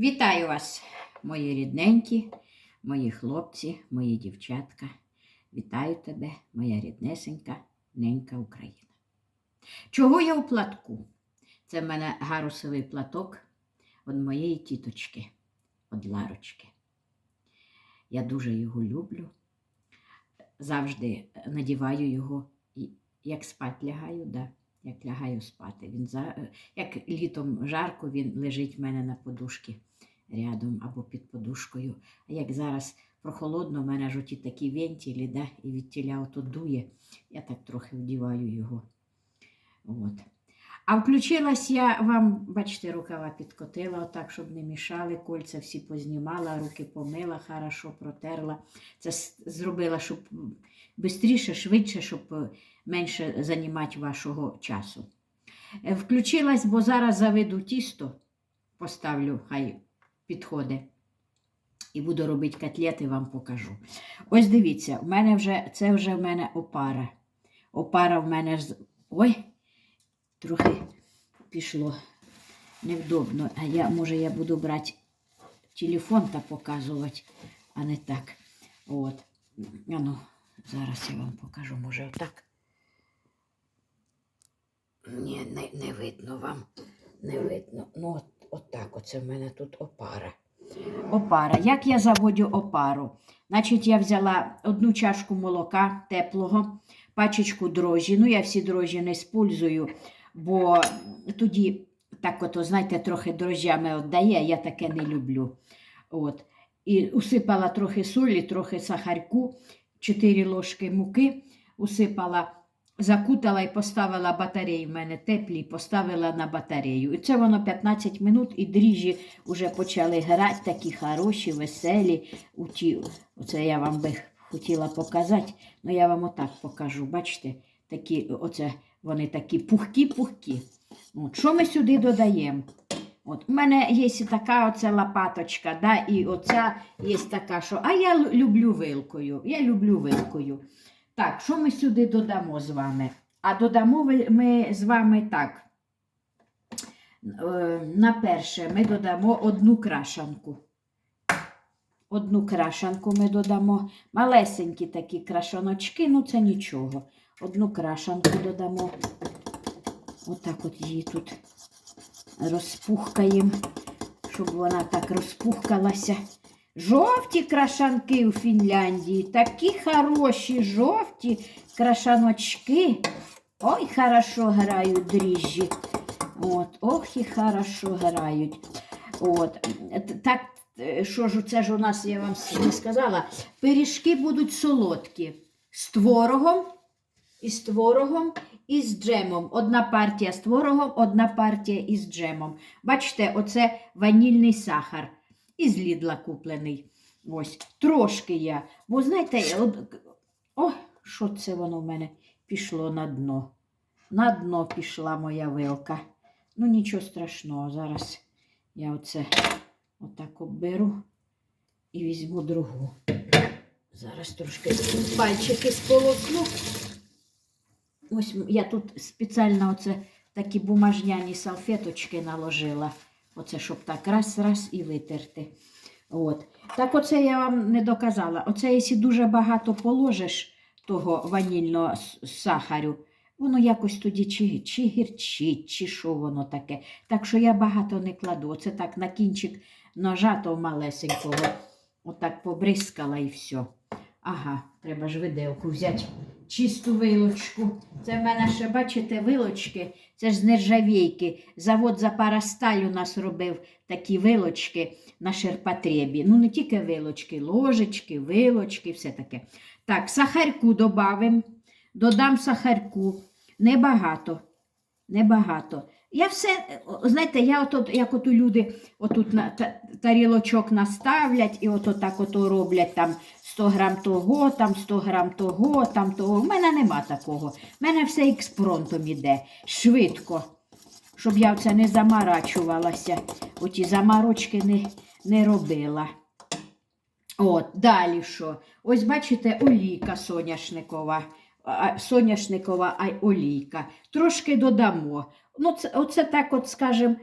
Вітаю вас, мої рідненькі, мої хлопці, мої дівчатка. Вітаю тебе, моя ріднесенька, ненька Україна. Чого я у платку? Це в мене гарусовий платок від моєї тіточки, від Ларочки. Я дуже його люблю. Завжди надіваю його, як спать лягаю, да, як лягаю спати. Він за... Як літом жарко, він лежить в мене на подушці рядом або під подушкою. А як зараз прохолодно, в мене ж оті такі вентилі, да, і від тіля ото дує, я так трохи вдіваю його. От. А включилась я вам, бачите, рукава підкотила, отак, щоб не мішали, кольця всі познімала, руки помила, хорошо протерла. Це зробила, щоб швидше, швидше, щоб е, менше займати вашого часу. Е, Включилась, бо зараз заведу тісто, поставлю, хай підходить. І буду робити котлети, вам покажу. Ось дивіться, в мене вже, це вже в мене опара. Опара в мене. Ой, трохи пішло невдобно. А я, може, я буду брати телефон та показувати, а не так. От. А ну, зараз я вам покажу, може, отак. Ні, не, не видно вам. Не видно. Ну, от, отак, оце в мене тут опара. Опара. Як я заводю опару? Значить, я взяла одну чашку молока теплого, пачечку дрожжі. Ну, я всі дрожжі не спользую, бо тоді так от, знаєте, трохи дрожжями віддає, я таке не люблю. От. І усипала трохи солі, трохи сахарку, 4 ложки муки, усипала, закутала і поставила батарею. В мене теплі, поставила на батарею. І це воно 15 минут, і дріжджі вже почали грати, такі хороші, веселі. У оце я вам би хотіла показати, але я вам отак покажу. Бачите, такі, оце вони такі пухкі-пухкі. Що ми сюди додаємо? От, у мене є така оця лопаточка, да, і оця є така, що. А я люблю вилкою. Я люблю вилкою. Так, що ми сюди додамо з вами? А додамо ми з вами так. Е, На перше ми додамо одну крашанку. Одну крашанку ми додамо. Малесенькі такі крашаночки, ну це нічого. Одну крашанку додамо. Отак от її тут розпухкаємо, щоб вона так розпухкалася. Жовті крашанки у Фінляндії, такі хороші жовті крашаночки. Ой, хорошо грають дріжджі. От, ох і хорошо грають. От, так, е, що ж це ж у нас, я вам не сказала, пиріжки будуть солодкі з творогом, із творогом і з джемом. Одна партія з творогом, одна партія із джемом. Бачите, оце ванільний сахар із лідла куплений. Ось, трошки я. Бо знаєте, от, о, що це воно в мене пішло на дно. На дно пішла моя вилка. Ну, нічого страшного. Зараз я оце отак оберу і візьму другу. Зараз трошки пальчики сполосну. Ось я тут спеціально оце такі бумажняні салфеточки наложила. Оце, щоб так раз-раз і витерти. От. Так оце я вам не доказала. Оце, якщо дуже багато положиш того ванільного сахарю, воно якось тоді чи, чи гірчить, чи що воно таке. Так що я багато не кладу. Оце так на кінчик ножа того малесенького. Отак побризкала і все. Ага, треба ж виделку взяти. Чисту вилочку. Це в мене ще, бачите, вилочки. Це ж з нержавійки. Завод Запарасталь у нас робив такі вилочки на шерпотребі. Ну, не тільки вилочки, ложечки, вилочки, все таке. Так, сахарку додам. Додам сахарку. Небагато. Небагато. Я все, знаєте, я отут, як ото люди отут на тарілочок наставлять і ото так ото роблять там 100 грам того, там 100 грам того, там того. У мене нема такого. У мене все експронтом іде, швидко, щоб я це не замарачувалася. Оті замарочки не, не робила. От, далі що? Ось бачите, олійка соняшникова. Соняшникова олійка. Трошки додамо. Ну, це, оце так, от, скажем,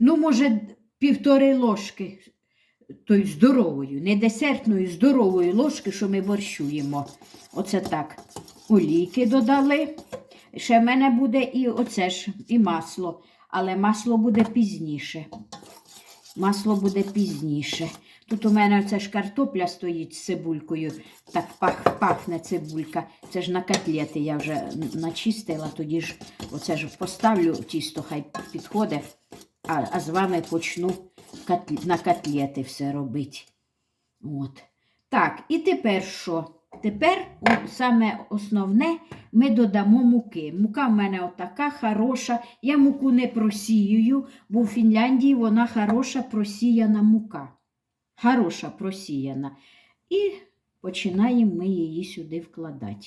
ну, може, півтори ложки тої здорової, не десертної, здорової ложки, що ми борщуємо. Оце так. Олійки додали. Ще в мене буде і оце ж, і масло. Але масло буде пізніше. Масло буде пізніше. Тут у мене оце ж картопля стоїть з цибулькою. Так пах, пахне цибулька. Це ж на котлети я вже начистила, тоді ж оце ж поставлю тісто, хай підходить, а, а з вами почну кот- на котлети все робити. От. Так, і тепер що? Тепер саме основне ми додамо муки. Мука в мене отака хороша. Я муку не просіюю, бо в Фінляндії вона хороша просіяна мука. Хороша просіяна. І починаємо ми її сюди вкладати.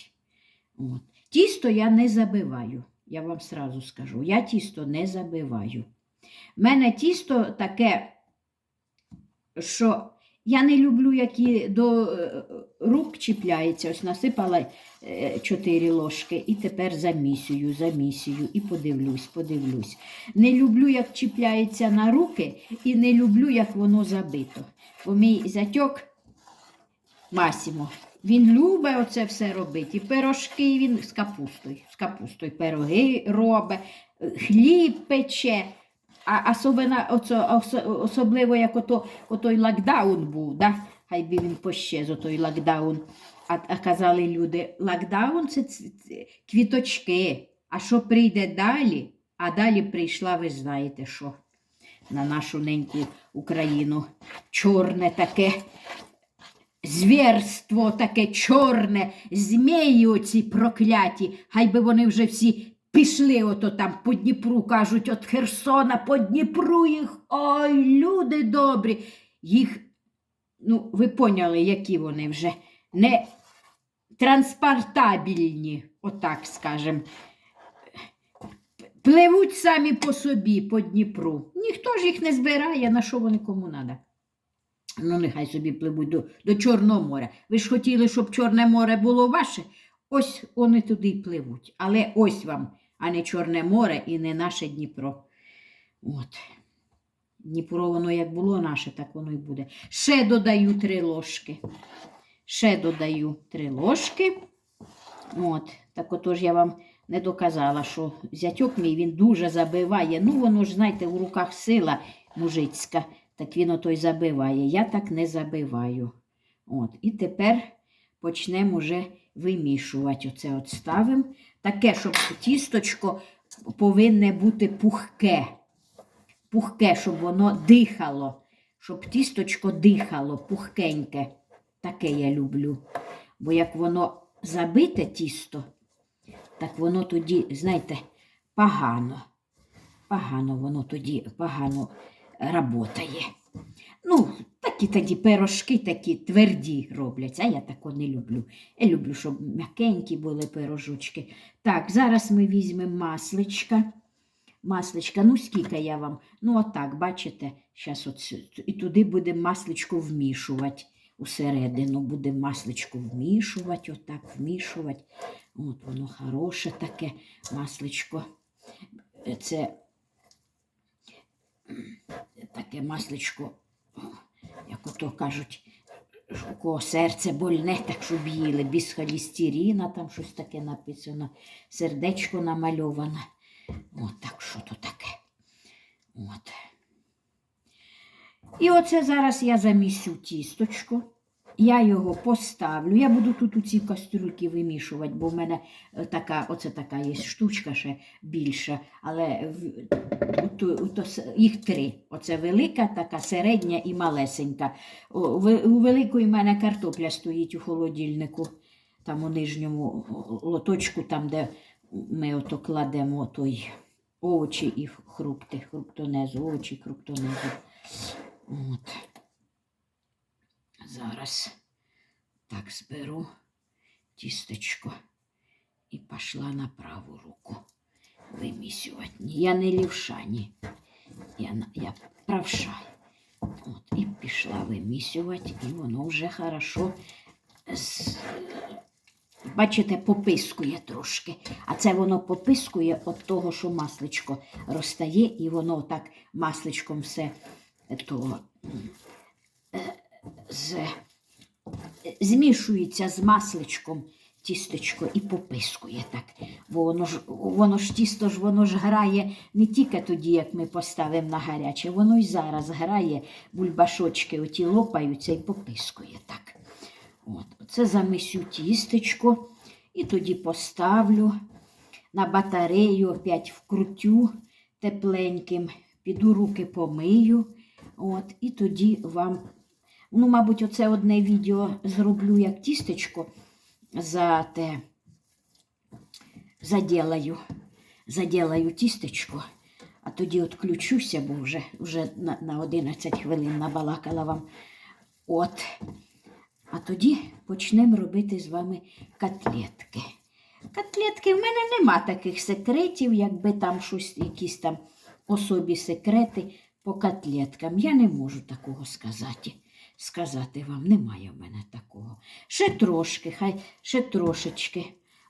От. Тісто я не забиваю, я вам сразу скажу. Я тісто не забиваю. У мене тісто таке, що я не люблю, які до е, рук чіпляється. Ось насипала 4 ложки і тепер замісюю, замісюю і подивлюсь, подивлюсь. Не люблю, як чіпляється на руки, і не люблю, як воно забито. Бо мій зятьок Масімо, він любить оце все робити. І пирожки він з капустою, з капустою пироги робить, е, хліб пече. А особливо, особливо як ото, отой локдаун був, да? хай би він пощез, отой локдаун. А, а казали люди, локдаун це, ц- ц- квіточки. А що прийде далі? А далі прийшла, ви знаєте що, на нашу неньку Україну. Чорне таке звірство таке чорне, змії оці прокляті, хай би вони вже всі пішли ото там по Дніпру, кажуть, от Херсона по Дніпру їх. Ой, люди добрі. Їх, ну, ви поняли, які вони вже не транспортабільні, отак скажем. Пливуть самі по собі, по Дніпру. Ніхто ж їх не збирає, на що вони кому треба. Ну, нехай собі пливуть до, до Чорного моря. Ви ж хотіли, щоб Чорне море було ваше. Ось вони туди й пливуть. Але ось вам, а не Чорне море і не наше Дніпро. От. Дніпро, воно як було наше, так воно й буде. Ще додаю три ложки. Ще додаю три ложки. От. Так отож я вам не доказала, що зятьок мій він дуже забиває. Ну, воно ж, знаєте, у руках сила мужицька так він ото й забиває. Я так не забиваю. От. І тепер почнемо вже вимішувати. Оце от ставимо. Таке, щоб тісточко повинне бути пухке. Пухке, щоб воно дихало. Щоб тісточко дихало, пухкеньке. Таке я люблю. Бо як воно забите тісто, так воно тоді, знаєте, погано. Погано воно тоді погано работає. Ну, такі тоді пирожки такі тверді робляться, а я тако не люблю. Я люблю, щоб м'якенькі були пирожочки. Так, зараз ми візьмемо масличка. Масличка, ну скільки я вам? Ну, отак, бачите, зараз от, і туди будемо масличко вмішувати. Усередину будемо масличко вмішувати, отак вмішувати. От воно хороше таке масличко. Це таке масличко, як ото кажуть, у кого серце больне, так щоб їли, без холістеріна, там щось таке написано, сердечко намальоване. От так, що то таке. От. І оце зараз я замісю тісточко. Я його поставлю. Я буду тут у ці кастрюльки вимішувати, бо в мене е, така, оце така є штучка ще більша, але їх три. Оце велика, така середня і малесенька. У великої в мене картопля стоїть у холодильнику, там у нижньому лоточку, там, де ми ото кладемо той овочі і фрукти, фруктонезу, овочі, фруктонезу. От. Зараз так зберу тістечко і пішла на праву руку вимісювати. Я не лівша, ні. Я, я правша. От, і пішла вимісювати, і воно вже хорошо з, Бачите, попискує трошки. А це воно попискує від того, що масличко розтає, і воно так масличком все то, е, з, змішується з масличком тістечко і попискує так. Воно ж, воно ж тісто ж воно ж грає не тільки тоді, як ми поставимо на гаряче, воно й зараз грає, бульбашочки оті лопаються і попискує так. От, Це замисю тістечко і тоді поставлю на батарею, опять вкрутю тепленьким, піду руки помию. От, і тоді вам, ну, мабуть, оце одне відео зроблю як тістечко за те, заділаю, заділаю тістечко, а тоді відключуся, бо вже, вже на, на 11 хвилин набалакала вам. От. А тоді почнемо робити з вами котлетки. Котлетки в мене нема таких секретів, якби там щось, якісь там особі секрети по котлеткам. Я не можу такого сказати. Сказати вам, немає в мене такого. Ще трошки, хай ще трошечки.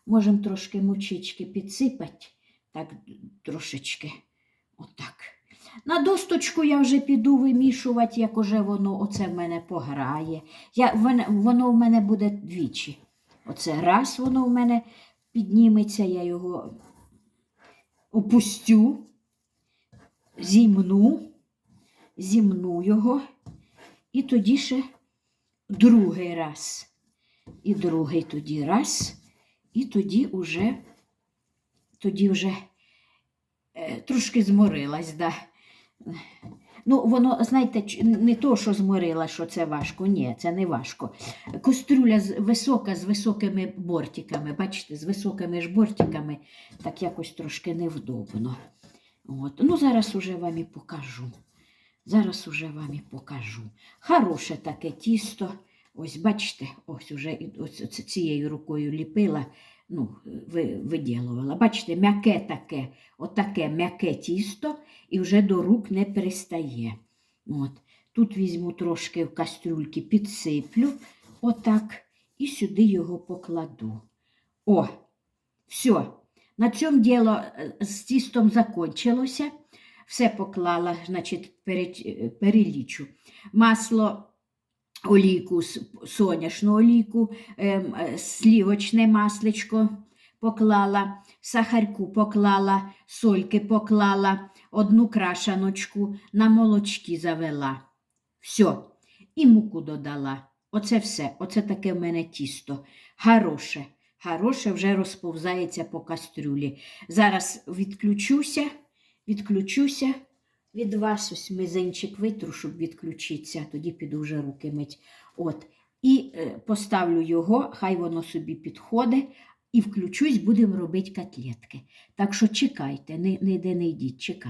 Можемо трошки мучички підсипати. Так, трошечки. Отак. На досточку я вже піду вимішувати, як уже воно оце в мене пограє. Я, воно в мене буде двічі. Оце раз воно в мене підніметься, я його опустю, зімну, зімну його, і тоді ще другий раз. І другий тоді раз, і тоді вже, тоді вже е, трошки зморилась, да. Ну, воно, знаєте, не то, що зморила, що це важко. Ні, це не важко. Кастрюля з- висока з високими бортиками. Бачите, з високими ж бортиками так якось трошки невдобно. От. Ну, зараз уже вам і покажу. Зараз уже вам і покажу. Хороше таке тісто. Ось бачите, ось уже ось цією рукою ліпила, ну, ви, виділувала. Бачите, м'яке таке, отаке м'яке тісто і вже до рук не пристає. От. Тут візьму трошки в кастрюльки, підсиплю, отак, і сюди його покладу. О, все. На цьому діло е, з тістом закончилося. Все поклала, значить, перелічу. Масло, олійку, соняшну олійку, ем, е, слівочне масличко поклала, сахарку поклала, сольки поклала, одну крашаночку на молочки завела. Все. І муку додала. Оце все. Оце таке в мене тісто. Хороше. Хороше вже розповзається по кастрюлі. Зараз відключуся, відключуся від вас. Ось мизинчик витру, щоб відключитися, тоді піду вже руки мить. От. І е, поставлю його, хай воно собі підходить, і включусь, будемо робити котлетки. Так що чекайте, не, ніде не йдіть, чекайте.